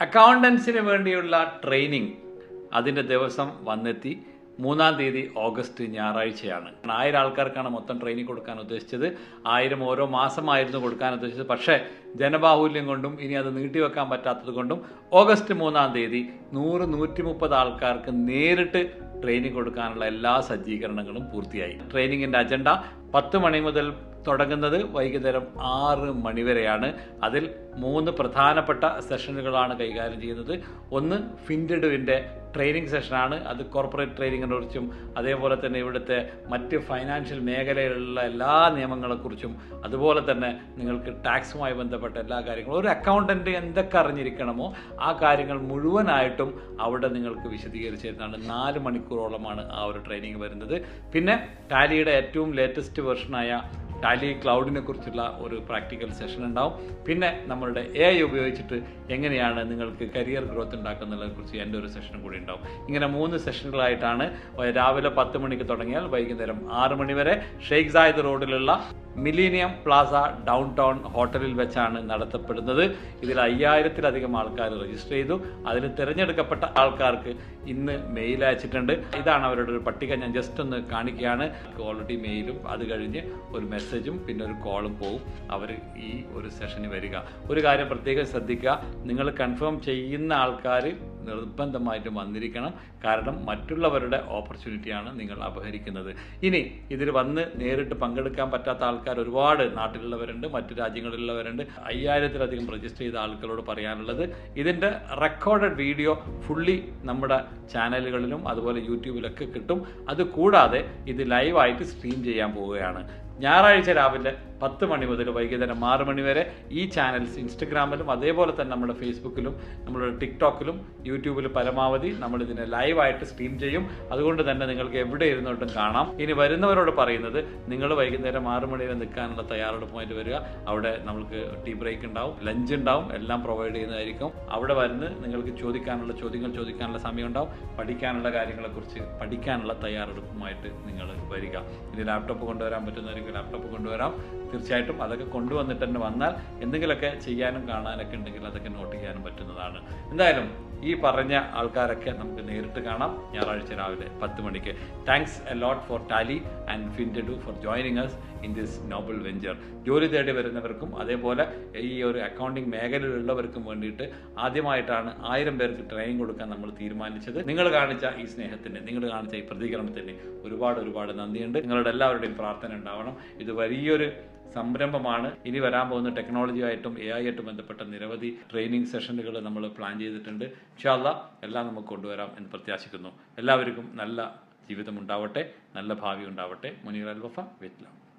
അക്കൗണ്ടൻസിന് വേണ്ടിയുള്ള ട്രെയിനിങ് അതിന്റെ ദിവസം വന്നെത്തി. മൂന്നാം തീയതി ഓഗസ്റ്റ് ഞായറാഴ്ചയാണ്. ആയിരം ആൾക്കാർക്കാണ് മൊത്തം ട്രെയിനിങ് കൊടുക്കാൻ ഉദ്ദേശിച്ചത്. ആയിരം ഓരോ മാസമായിരുന്നു കൊടുക്കാൻ ഉദ്ദേശിച്ചത്. പക്ഷേ ജനബാഹുല്യം കൊണ്ടും ഇനി അത് നീട്ടിവെക്കാൻ പറ്റാത്തത് കൊണ്ടും ഓഗസ്റ്റ് മൂന്നാം തീയതി നൂറ് നൂറ്റി മുപ്പത് ആൾക്കാർക്ക് നേരിട്ട് ട്രെയിനിങ് കൊടുക്കാനുള്ള എല്ലാ സജ്ജീകരണങ്ങളും പൂർത്തിയായി. ട്രെയിനിങ്ങിന്റെ അജണ്ട പത്ത് മണി മുതൽ തുടങ്ങുന്നത് വൈകുന്നേരം ആറ് മണിവരെയാണ്. അതിൽ മൂന്ന് പ്രധാനപ്പെട്ട സെഷനുകളാണ് കൈകാര്യം ചെയ്യുന്നത്. ഒന്ന് ഫിൻഡെഡുവിന്റെ ട്രെയിനിങ് സെഷനാണ്. അത് കോർപ്പറേറ്റ് ട്രെയിനിങ്ങിനെ കുറിച്ചും അതേപോലെ തന്നെ ഇവിടുത്തെ മറ്റ് ഫൈനാൻഷ്യൽ മേഖലയിലുള്ള എല്ലാ നിയമങ്ങളെക്കുറിച്ചും അതുപോലെ തന്നെ നിങ്ങൾക്ക് ടാക്സുമായി ബന്ധപ്പെട്ട എല്ലാ കാര്യങ്ങളും. ഒരു അക്കൗണ്ടന്റ് എന്തൊക്കെ അറിഞ്ഞിരിക്കണമോ ആ കാര്യങ്ങൾ മുഴുവനായിട്ടും അവിടെ നിങ്ങൾക്ക് വിശദീകരിച്ച് തരുന്നതാണ്. നാല് മണിക്കൂറോളമാണ് ആ ഒരു ട്രെയിനിങ് വരുന്നത്. പിന്നെ ടാലിയുടെ ഏറ്റവും ലേറ്റസ്റ്റ് വെർഷനായ ടാലി ക്ലൗഡിനെ കുറിച്ചുള്ള ഒരു പ്രാക്ടിക്കൽ സെഷൻ ഉണ്ടാവും. പിന്നെ നമ്മളുടെ എ ഐ ഉപയോഗിച്ചിട്ട് എങ്ങനെയാണ് നിങ്ങൾക്ക് കരിയർ ഗ്രോത്ത് ഉണ്ടാക്കുന്നതിനെ കുറിച്ച് എന്റെ ഒരു സെഷനും കൂടി ഉണ്ടാവും. ഇങ്ങനെ മൂന്ന് സെഷനുകളായിട്ടാണ് രാവിലെ പത്ത് മണിക്ക് തുടങ്ങിയാൽ വൈകുന്നേരം ആറ് മണി വരെ ഷെയ്ഖ് സായിദ് റോഡിലുള്ള മിലീനിയം പ്ലാസ ഡൗൺ ടൗൺ ഹോട്ടലിൽ വെച്ചാണ് നടത്തപ്പെടുന്നത്. ഇതിൽ അയ്യായിരത്തിലധികം ആൾക്കാർ രജിസ്റ്റർ ചെയ്തു. അതിൽ തിരഞ്ഞെടുക്കപ്പെട്ട ആൾക്കാർക്ക് ഇന്ന് മെയിൽ അയച്ചിട്ടുണ്ട്. ഇതാണ് അവരുടെ ഒരു പട്ടിക. ഞാൻ ജസ്റ്റ് ഒന്ന് കാണിക്കുകയാണ്. ഓൾറെഡി മെയിലും അത് കഴിഞ്ഞ് ഒരു മെസ്സേജും പിന്നെ ഒരു കോളും പോകും അവർ ഈ ഒരു സെഷന് വരിക. ഒരു കാര്യം പ്രത്യേകം ശ്രദ്ധിക്കുക. നിങ്ങൾ കൺഫേം ചെയ്യുന്ന ആൾക്കാർ നിർബന്ധമായിട്ടും വന്നിരിക്കണം. കാരണം മറ്റുള്ളവരുടെ ഓപ്പർച്യൂണിറ്റിയാണ് നിങ്ങൾ അപഹരിക്കുന്നത്. ഇനി ഇതിൽ വന്ന് നേരിട്ട് പങ്കെടുക്കാൻ പറ്റാത്ത ആൾക്കാർ ഒരുപാട് നാട്ടിലുള്ളവരുണ്ട് മറ്റു രാജ്യങ്ങളിലുള്ളവരുണ്ട്. അയ്യായിരത്തിലധികം രജിസ്റ്റർ ചെയ്ത ആൾക്കാരോട് പറയാനുള്ളത്. ഇതിന്റെ റെക്കോർഡഡ് വീഡിയോ ഫുള്ളി നമ്മുടെ ചാനലുകളിലും അതുപോലെ യൂട്യൂബിലൊക്കെ കിട്ടും. അത് കൂടാതെ ഇത് ലൈവായിട്ട് സ്ട്രീം ചെയ്യാൻ പോവുകയാണ്. ഞായറാഴ്ച രാവിലെ പത്ത് മണി മുതൽ വൈകുന്നേരം ആറ് മണി വരെ ഈ ചാനൽസ് ഇൻസ്റ്റഗ്രാമിലും അതേപോലെ തന്നെ നമ്മുടെ ഫേസ്ബുക്കിലും നമ്മുടെ ടിക്ടോക്കിലും യൂട്യൂബിലും പരമാവധി നമ്മളിതിനെ ലൈവായിട്ട് സ്ട്രീം ചെയ്യും. അതുകൊണ്ട് തന്നെ നിങ്ങൾക്ക് എവിടെ ഇരുന്നോട്ടും കാണാം. ഇനി വരുന്നവരോട് പറയുന്നത് നിങ്ങൾ വൈകുന്നേരം ആറ് മണി വരെ നിൽക്കാനുള്ള തയ്യാറെടുപ്പുമായിട്ട് വരിക. അവിടെ നമുക്ക് ടീ ബ്രേക്ക് ഉണ്ടാവും ലഞ്ച് ഉണ്ടാവും എല്ലാം പ്രൊവൈഡ് ചെയ്യുന്നതായിരിക്കും. അവിടെ വരുന്ന് നിങ്ങൾക്ക് ചോദിക്കാനുള്ള ചോദ്യങ്ങൾ ചോദിക്കാനുള്ള സമയം ഉണ്ടാവും. പഠിക്കാനുള്ള കാര്യങ്ങളെക്കുറിച്ച് പഠിക്കാനുള്ള തയ്യാറെടുപ്പുമായിട്ട് നിങ്ങൾ വരിക. ഇനി ലാപ്ടോപ്പ് കൊണ്ടുവരാൻ പറ്റുന്നവർക്ക് ലാപ്ടോപ്പ് കൊണ്ടുവരാം. തീർച്ചയായിട്ടും അതൊക്കെ കൊണ്ടുവന്നിട്ട് തന്നെ വന്നാൽ എന്തെങ്കിലുമൊക്കെ ചെയ്യാനും കാണാനൊക്കെ ഉണ്ടെങ്കിൽ അതൊക്കെ നോട്ട് ചെയ്യാനും പറ്റുന്നതാണ്. എന്തായാലും ഈ പറഞ്ഞ ആൾക്കാരൊക്കെ നമുക്ക് നേരിട്ട് കാണാം. ഞായറാഴ്ച രാവിലെ പത്ത് മണിക്ക്. Thanks a lot for Tally and ഫിന്റഡു for joining us in this noble venture ജോലി തേടി വരുന്നവർക്കും അതേപോലെ ഈ ഒരു അക്കൗണ്ടിങ് മേഖലയിലുള്ളവർക്കും വേണ്ടിയിട്ട് ആദ്യമായിട്ടാണ് ആയിരം പേർക്ക് ട്രെയിനിങ് കൊടുക്കാൻ നമ്മൾ തീരുമാനിച്ചത്. നിങ്ങൾ കാണിച്ച ഈ സ്നേഹത്തിന് നിങ്ങൾ കാണിച്ച ഈ പ്രതികരണത്തിന് ഒരുപാട് ഒരുപാട് നന്ദിയുണ്ട്. നിങ്ങളുടെ എല്ലാവരുടെയും പ്രാർത്ഥന ഉണ്ടാവണം. ഇത് വലിയൊരു സംരംഭമാണ്. ഇനി വരാൻ പോകുന്ന ടെക്നോളജിയായിട്ടും എ ഐ ആയിട്ടും ബന്ധപ്പെട്ട നിരവധി ട്രെയിനിങ് സെഷനുകൾ നമ്മൾ പ്ലാൻ ചെയ്തിട്ടുണ്ട്. ഇൻഷാല്ല എല്ലാം നമുക്ക് കൊണ്ടുവരാം എന്ന് പ്രത്യാശിക്കുന്നു. എല്ലാവർക്കും നല്ല ജീവിതം ഉണ്ടാവട്ടെ. നല്ല ഭാവി ഉണ്ടാവട്ടെ. മുനീർ അൽ വഫ ലവ്